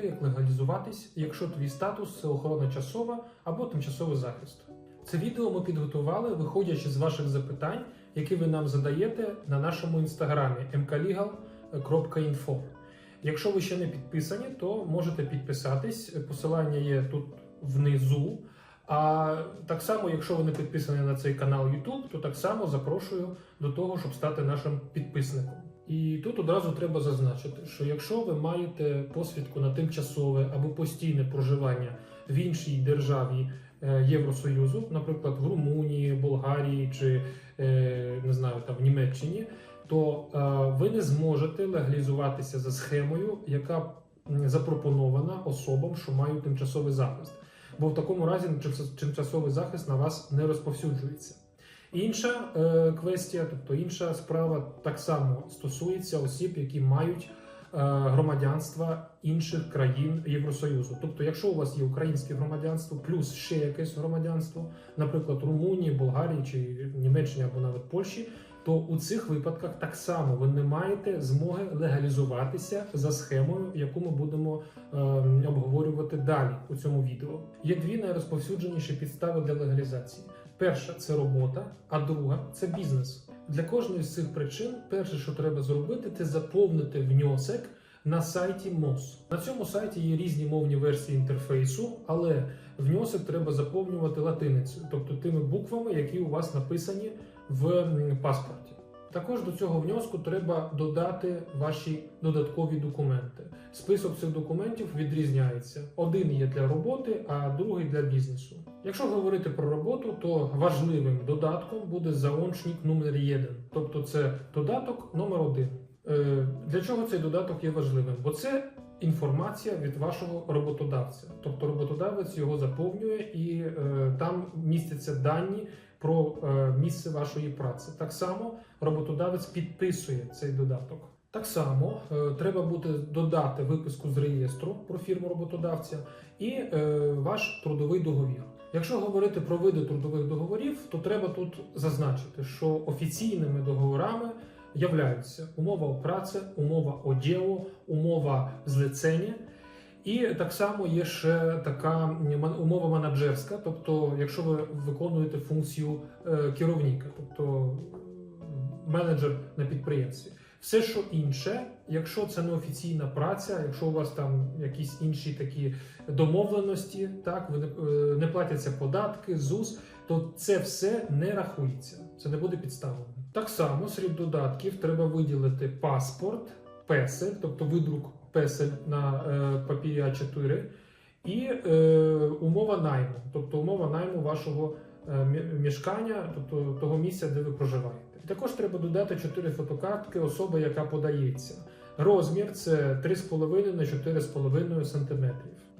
те, як легалізуватись, якщо твій статус це охорона часова або тимчасовий захист. Це відео ми підготували, виходячи з ваших запитань, які ви нам задаєте на нашому інстаграмі mklegal.info. Якщо ви ще не підписані, то можете підписатись. Посилання є тут внизу. А так само, якщо ви не підписані на цей канал YouTube, то так само запрошую до того, щоб стати нашим підписником. І тут одразу треба зазначити, що якщо ви маєте посвідку на тимчасове або постійне проживання в іншій державі е, Євросоюзу, наприклад, в Румунії, Болгарії чи е, не знаю там в Німеччині, то е, ви не зможете легалізуватися за схемою, яка запропонована особам, що мають тимчасовий захист. Бо в такому разі тимчасовий захист на вас не розповсюджується. Інша е, квестія, тобто інша справа, так само стосується осіб, які мають е, громадянство інших країн Євросоюзу. Тобто, якщо у вас є українське громадянство, плюс ще якесь громадянство, наприклад, Румунії, Болгарії чи Німеччині або навіть Польщі, то у цих випадках так само ви не маєте змоги легалізуватися за схемою, яку ми будемо е, обговорювати далі у цьому відео. Є дві найрозповсюдженіші підстави для легалізації. Перша це робота, а друга це бізнес. Для кожної з цих причин, перше, що треба зробити, це заповнити внесок на сайті МОЗ. На цьому сайті є різні мовні версії інтерфейсу, але внесок треба заповнювати латиницею, тобто тими буквами, які у вас написані в паспорті. Також до цього внеску треба додати ваші додаткові документи. Список цих документів відрізняється. Один є для роботи, а другий для бізнесу. Якщо говорити про роботу, то важливим додатком буде заончник номер 1, тобто це додаток номер 1. Е, Для чого цей додаток є важливим? Бо це інформація від вашого роботодавця. Тобто роботодавець його заповнює і е, там містяться дані про е, місце вашої праці. Так само роботодавець підписує цей додаток. Так само е, треба буде додати виписку з реєстру про фірму роботодавця і е, ваш трудовий договір. Якщо говорити про види трудових договорів, то треба тут зазначити, що офіційними договорами являються умова праці, умова о умова злицення. І так само є ще така умова менеджерська, тобто, якщо ви виконуєте функцію е, керівника, тобто менеджер на підприємстві. Все, що інше, якщо це не офіційна праця, якщо у вас там якісь інші такі домовленості, так ви не, е, платяться податки, ЗУС, то це все не рахується. Це не буде підставлено. Так само серед додатків треба виділити паспорт, песель, тобто видрук песель на е, папірі А4, і е, умова найму, тобто умова найму вашого е, мішкання, тобто того місця, де ви проживаєте. Також треба додати 4 фотокартки особи, яка подається. Розмір це 3,5 на 4,5 см.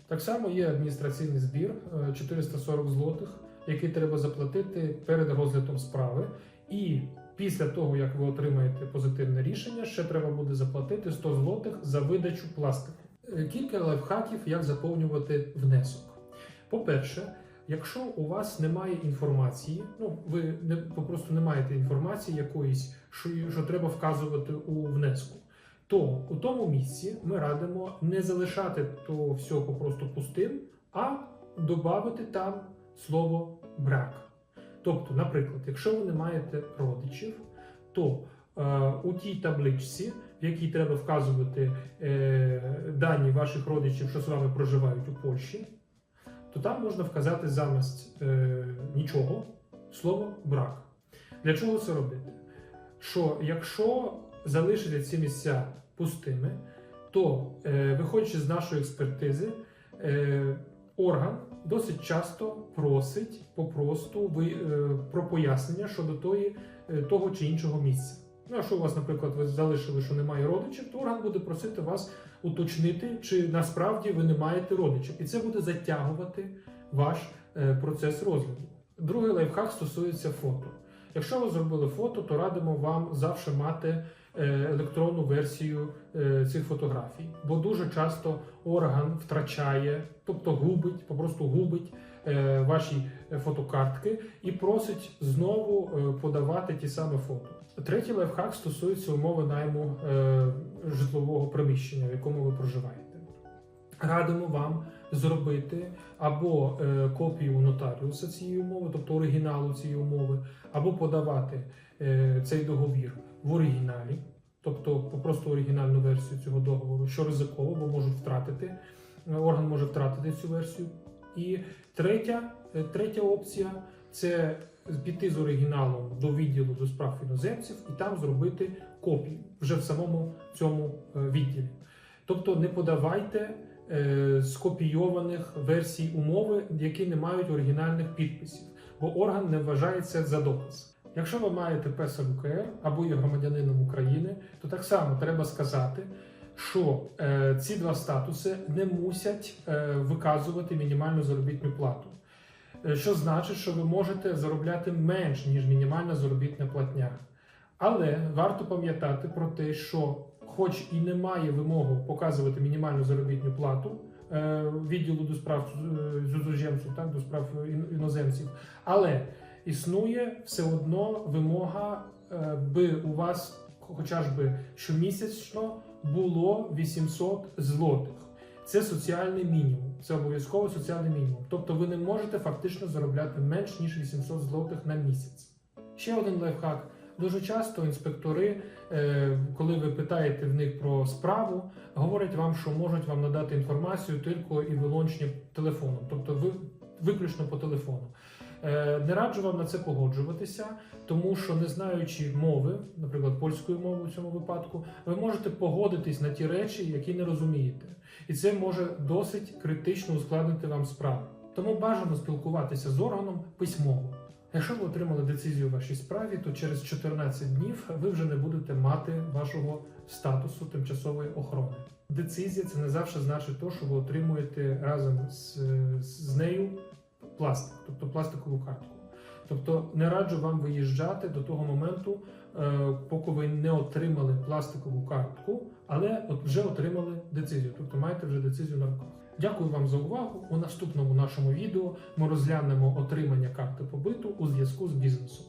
Так само є адміністраційний збір е, 440 злотих, який треба заплатити перед розглядом справи. І після того, як ви отримаєте позитивне рішення, ще треба буде заплатити 100 злотих за видачу пластику. Е, Кілька лайфхаків, як заповнювати внесок. По-перше, якщо у вас немає інформації, ну ви не попросту не маєте інформації якоїсь, що, що треба вказувати у внеску, то у тому місці ми радимо не залишати то все попросту пустим, а додати там слово брак. Тобто, наприклад, якщо ви не маєте родичів, то е, у тій табличці, в якій треба вказувати е, дані ваших родичів, що з вами проживають у Польщі, то там можна вказати замість е, нічого слово брак. Для чого це робити? Що якщо залишити ці місця пустими, то, е, виходячи з нашої експертизи, е, орган досить часто просить попросту ви, е, про пояснення щодо тої, е, того чи іншого місця. Ну, якщо у вас, наприклад, ви залишили, що немає родичів, то орган буде просити вас уточнити, чи насправді ви не маєте родичів. І це буде затягувати ваш е, процес розгляду. Другий лайфхак стосується фото. Якщо ви зробили фото, то радимо вам завжди мати е, електронну версію е, цих фотографій, бо дуже часто орган втрачає, тобто губить, попросту губить е, ваші фотокартки і просить знову подавати ті самі фото. Третій лайфхак стосується умови найму житлового приміщення, в якому ви проживаєте. радимо вам зробити або е, копію нотаріуса цієї умови, тобто оригіналу цієї умови, або подавати е, цей договір в оригіналі, тобто просто оригінальну версію цього договору, що ризиково, бо можуть втратити, е, орган може втратити цю версію. І третя, третя опція це піти з оригіналом до відділу до справ іноземців і там зробити копію вже в самому цьому відділі. Тобто не подавайте скопійованих версій умови, які не мають оригінальних підписів, бо орган не вважається за доказ. Якщо ви маєте ПЕСЕЛ УКР або є громадянином України, то так само треба сказати, що е, ці два статуси не мусять е, виказувати мінімальну заробітну плату. Е, Що значить, що ви можете заробляти менш, ніж мінімальна заробітна платня. Але варто пам'ятати про те, що, хоч і немає вимоги показувати мінімальну заробітну плату е, відділу до справ е, зузожемців, так, до справ іноземців, але існує все одно вимога, е, би у вас хоча ж би щомісячно було 800 злотих. Це соціальний мінімум, це обов'язково соціальний мінімум. Тобто ви не можете фактично заробляти менш ніж 800 злотих на місяць. Ще один лайфхак. Дуже часто інспектори, е, коли ви питаєте в них про справу, говорять вам, що можуть вам надати інформацію тільки і вилончення телефоном, тобто ви виключно по телефону. Е, Не раджу вам на це погоджуватися, тому що не знаючи мови, наприклад, польської мови в цьому випадку, ви можете погодитись на ті речі, які не розумієте, і це може досить критично ускладнити вам справу. Тому бажано спілкуватися з органом письмово. Якщо ви отримали децизію у вашій справі, то через 14 днів ви вже не будете мати вашого статусу тимчасової охорони. Децизія це не завжди значить те, що ви отримуєте разом з, з нею пластик, тобто пластикову картку. Тобто не раджу вам виїжджати до того моменту, е, поки ви не отримали пластикову картку, але вже отримали децизію, тобто маєте вже децизію на руках. Дякую вам за увагу. У наступному нашому відео ми розглянемо отримання карти побиту у зв'язку з бізнесом.